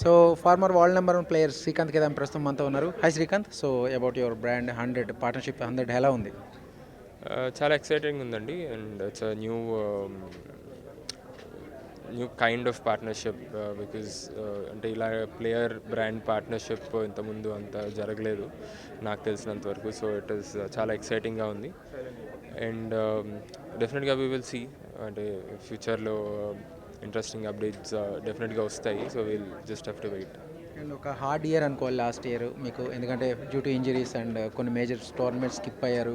So former world number one player Srikanth Kidambi ప్రస్తుతం మనతో ఉన్నారు. Hi Srikanth. So about your brand hundred partnership hundred ఎలా ఉంది? Uh, చాలా ఎక్సైటింగ్ ఉందండి. And it's new new kind of partnership because అంటే ఇలా ప్లేయర్ బ్రాండ్ పార్ట్నర్షిప్ ఇంతకుముందు అంత జరగలేదు నాకు తెలిసినంత వరకు. సో ఇట్ ఈస్ చాలా ఎక్సైటింగ్గా ఉంది. అండ్ డెఫినెట్గా వీ విల్ సీ అంటే ఫ్యూచర్లో ఇంట్రెస్టింగ్ అప్డేట్స్ డెఫినెట్గా వస్తాయి so will just have to wait and ఒక హార్డ్ ఇయర్ అనుకోవాలి లాస్ట్ ఇయర్ మీకు. ఎందుకంటే డ్యూ టు ఇంజరీస్ అండ్ కొన్ని మేజర్ టోర్నమెంట్స్ స్కిప్ అయ్యారు.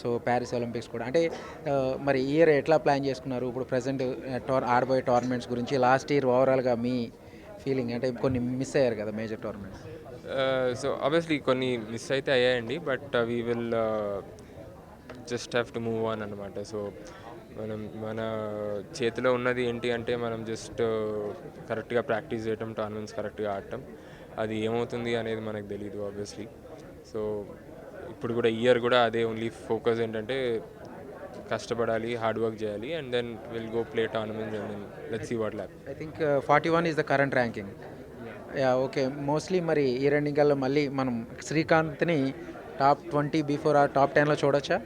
సో ప్యారిస్ ఒలింపిక్స్ కూడా. అంటే ఆ, మరి ఇయర్ ఎట్లా ప్లాన్ చేసుకున్నారు? ఇప్పుడు ప్రజెంట్ టోర్ ఆడబోయే టోర్నమెంట్స్ గురించి లాస్ట్ ఇయర్ ఓవరాల్గా మీ ఫీలింగ్ అంటే కొన్ని మిస్ అయ్యారు కదా మేజర్ టోర్నమెంట్స్ సో ఆబ్వియస్లీ కొన్ని మిస్ అయితే అయ్యాయండి but we will just have to move on అనమాట సో మనం మన చేతిలో ఉన్నది ఏంటి అంటే మనం జస్ట్ కరెక్ట్గా ప్రాక్టీస్ చేయటం టోర్నమెంట్స్ కరెక్ట్గా ఆడటం. అది ఏమవుతుంది అనేది మనకు తెలియదు ఆబ్వియస్లీ సో ఇప్పుడు కూడా ఇయర్ కూడా అదే ఓన్లీ ఫోకస్ ఏంటంటే కష్టపడాలి హార్డ్ వర్క్ చేయాలి and then will go play tournaments and then let's see what lap I think forty one is the current ranking yeah okay mostly మరి ఈ రెండింగల్లో మళ్ళీ మనం శ్రీకాంత్ని టాప్ ట్వంటీ బిఫోర్ ఆ టాప్ టెన్లో చూడొచ్చా?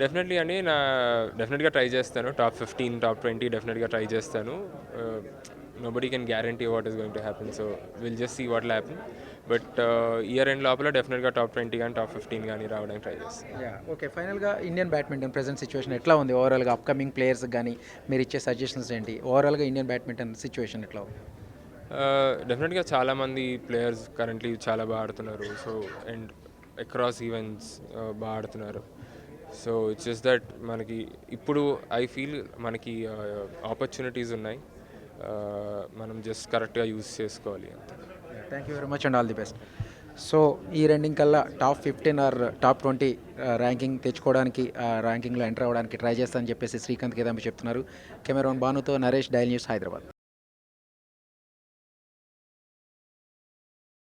డెఫినెట్లీ అండి నా డెఫినెట్గా ట్రై చేస్తాను. టాప్ ఫిఫ్టీన్ టాప్ ట్వంటీ డెఫినెట్గా ట్రై చేస్తాను. Nobody can guarantee what is going to happen so will just see what happen but year end లోపల డెఫినెట్గా టాప్ ట్వంటీ కానీ టాప్ ఫిఫ్టీన్ కానీ రావడానికి ట్రై చేస్తాను. ఓకే ఫైనల్గా ఇండియన్ బ్యాడ్మింటన్ ప్రెసెంట్ సిచ్యువేషన్ ఎట్లా ఉంది? ఓవరాల్గా అప్కమింగ్ ప్లేయర్స్ కానీ మీరు ఇచ్చే సజెషన్స్ ఏంటి? ఓవరాల్గా ఇండియన్ బ్యాడ్మింటన్ సిచ్యువేషన్ ఎట్లా ఉంది? డెఫినెట్గా చాలామంది ప్లేయర్స్ కరెంట్లీ చాలా బాగా ఆడుతున్నారు. సో అండ్ అక్రాస్ ఈవెంట్స్ బాగా ఆడుతున్నారు. సో ఇట్స్ జస్ట్ దట్ మనకి ఇప్పుడు ఐ ఫీల్ మనకి ఆపర్చునిటీస్ ఉన్నాయి. మనం జస్ట్ కరెక్ట్గా యూస్ చేసుకోవాలి అంతే. Thank you very much and all the best so ఈ రెండింగ్ కల్లా top fifteen or top twenty ranking తెచ్చుకోవడానికి ర్యాంకింగ్లో ఎంటర్ అవ్వడానికి ట్రై చేస్తానని చెప్పేసి శ్రీకాంత్ కేదాంబి చెప్తున్నారు. కెమెరాన్ బానుతో నరేష్ డైల్ న్యూస్ హైదరాబాద్.